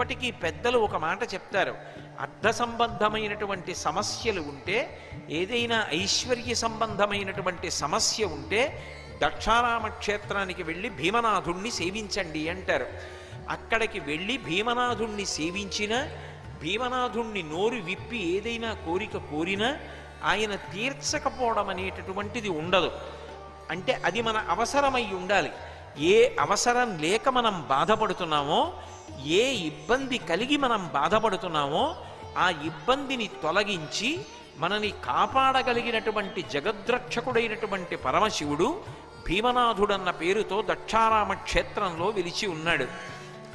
ఇప్పటికీ పెద్దలు ఒక మాట చెప్తారు. అర్థ సంబంధమైనటువంటి సమస్యలు ఉంటే ఏదైనా ఐశ్వర్య సంబంధమైనటువంటి సమస్య ఉంటే దక్షారామ క్షేత్రానికి వెళ్ళి భీమనాథుణ్ణి సేవించండి అంటారు. అక్కడికి వెళ్ళి భీమనాథుణ్ణి సేవించిన భీమనాథుణ్ణి నోరు విప్పి ఏదైనా కోరిక కోరినా ఆయన తీర్చకపోవడం అనేటటువంటిది ఉండదు. అంటే అది మన అవసరమై ఉండాలి. ఏ అవసరం లేక మనం బాధపడుతున్నామో ఏ ఇబ్బంది కలిగి మనం బాధపడుతున్నామో ఆ ఇబ్బందిని తొలగించి మనని కాపాడగలిగినటువంటి జగద్రక్షకుడైనటువంటి పరమశివుడు భీమనాథుడన్న పేరుతో దక్షారామ క్షేత్రంలో విలిచి ఉన్నాడు.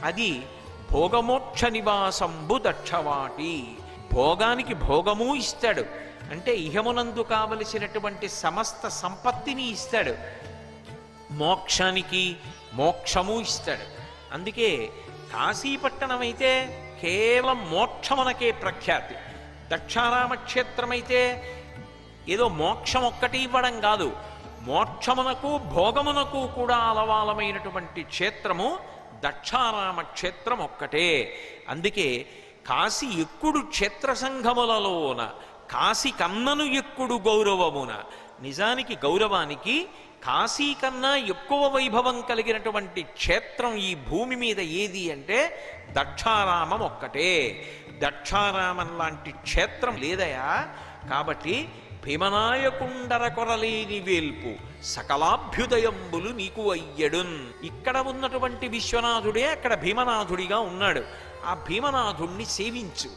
అది భోగమోక్ష నివాసంబు దక్షవాటి. భోగానికి భోగము ఇస్తాడు. అంటే ఇహమునందు కావలసినటువంటి సమస్త సంపత్తిని ఇస్తాడు. మోక్షానికి మోక్షము ఇస్తాడు. అందుకే కాశీపట్టణమైతే కేవలం మోక్షమనకే ప్రఖ్యాతి. దక్షారామ క్షేత్రమైతే ఏదో మోక్షం ఒక్కటి ఇవ్వడం కాదు. మోక్షమునకు భోగమునకు కూడా అలవాలమైనటువంటి క్షేత్రము దక్షారామ క్షేత్రం ఒక్కటే అందుకే కాశీ ఎక్కుడు క్షేత్ర సంఘములలోన కాశీ కన్నను ఎక్కుడు గౌరవమున. నిజానికి గౌరవానికి కాశీ కన్నా ఎక్కువ వైభవం కలిగినటువంటి క్షేత్రం ఈ భూమి మీద ఏది అంటే దక్షారామం ఒక్కటే. దక్షారామం లాంటి క్షేత్రం లేదయా? కాబట్టి భీమనాయకుండర కొరలేని వేల్పు సకలాభ్యుదయంబులు నీకు అయ్యడున్. ఇక్కడ ఉన్నటువంటి విశ్వనాథుడే అక్కడ భీమనాథుడిగా ఉన్నాడు. ఆ భీమనాథుణ్ణి సేవించు.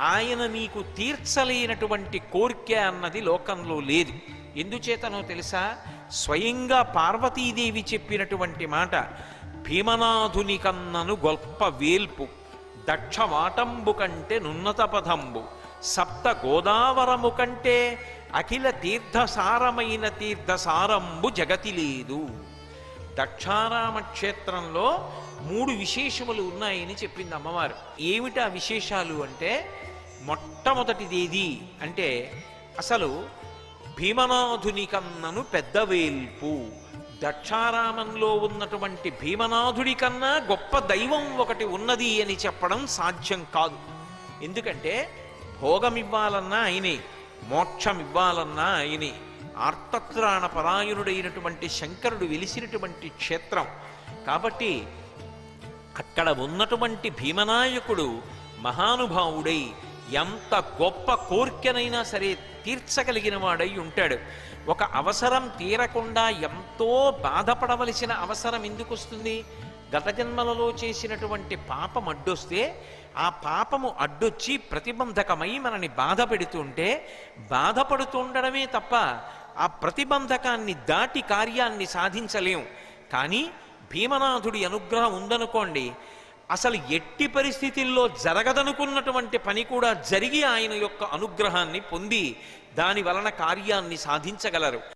ఆయన మీకు తీర్చలేనటువంటి కోరిక అన్నది లోకంలో లేదు. ఎందుచేతనో తెలుసా? స్వయంగా పార్వతీదేవి చెప్పినటువంటి మాట భీమనాథుని కన్నను గొప్ప వేల్పు దక్షవాటంబు కంటే నున్నత పదంబు సప్త గోదావరము కంటే అఖిల తీర్థసారమైన తీర్థసారంబు జగతి లేదు. దక్షారామ క్షేత్రంలో మూడు విశేషములు ఉన్నాయని చెప్పింది అమ్మవారు. ఏమిటా విశేషాలు అంటే మొట్టమొదటిదేది అంటే అసలు భీమనాథుని కన్నను పెద్ద వేల్పు. దక్షారామంలో ఉన్నటువంటి భీమనాథుడి కన్నా గొప్ప దైవం ఒకటి ఉన్నది అని చెప్పడం సాధ్యం కాదు. ఎందుకంటే భోగం ఇవ్వాలన్నా ఆయనే మోక్షం ఇవ్వాలన్నా ఆయనే. ఆర్తత్రాణ పరాయణుడైనటువంటి శంకరుడు వెలిసినటువంటి క్షేత్రం. కాబట్టి అక్కడ ఉన్నటువంటి భీమనాయకుడు మహానుభావుడై ఎంత గొప్ప కోరికనైనా సరే తీర్చగలిగిన వాడై ఉంటాడు. ఒక అవసరం తీరకుండా ఎంతో బాధపడవలసిన అవసరం ఎందుకు వస్తుంది? గత జన్మలలో చేసినటువంటి పాపం అడ్డొస్తే ఆ పాపము అడ్డొచ్చి ప్రతిబంధకమై మనని బాధ పెడుతుంటే బాధపడుతుండడమే తప్ప ఆ ప్రతిబంధకాన్ని దాటి కార్యాన్ని సాధించలేం. కానీ భీమనాథుడి అనుగ్రహం ఉందనుకోండి అసలు ఎట్టి పరిస్థితుల్లో జరగదనుకున్నటువంటి పని కూడా జరిగి ఆయన యొక్క అనుగ్రహాన్ని పొంది దాని వలన కార్యాన్ని సాధించగలరు.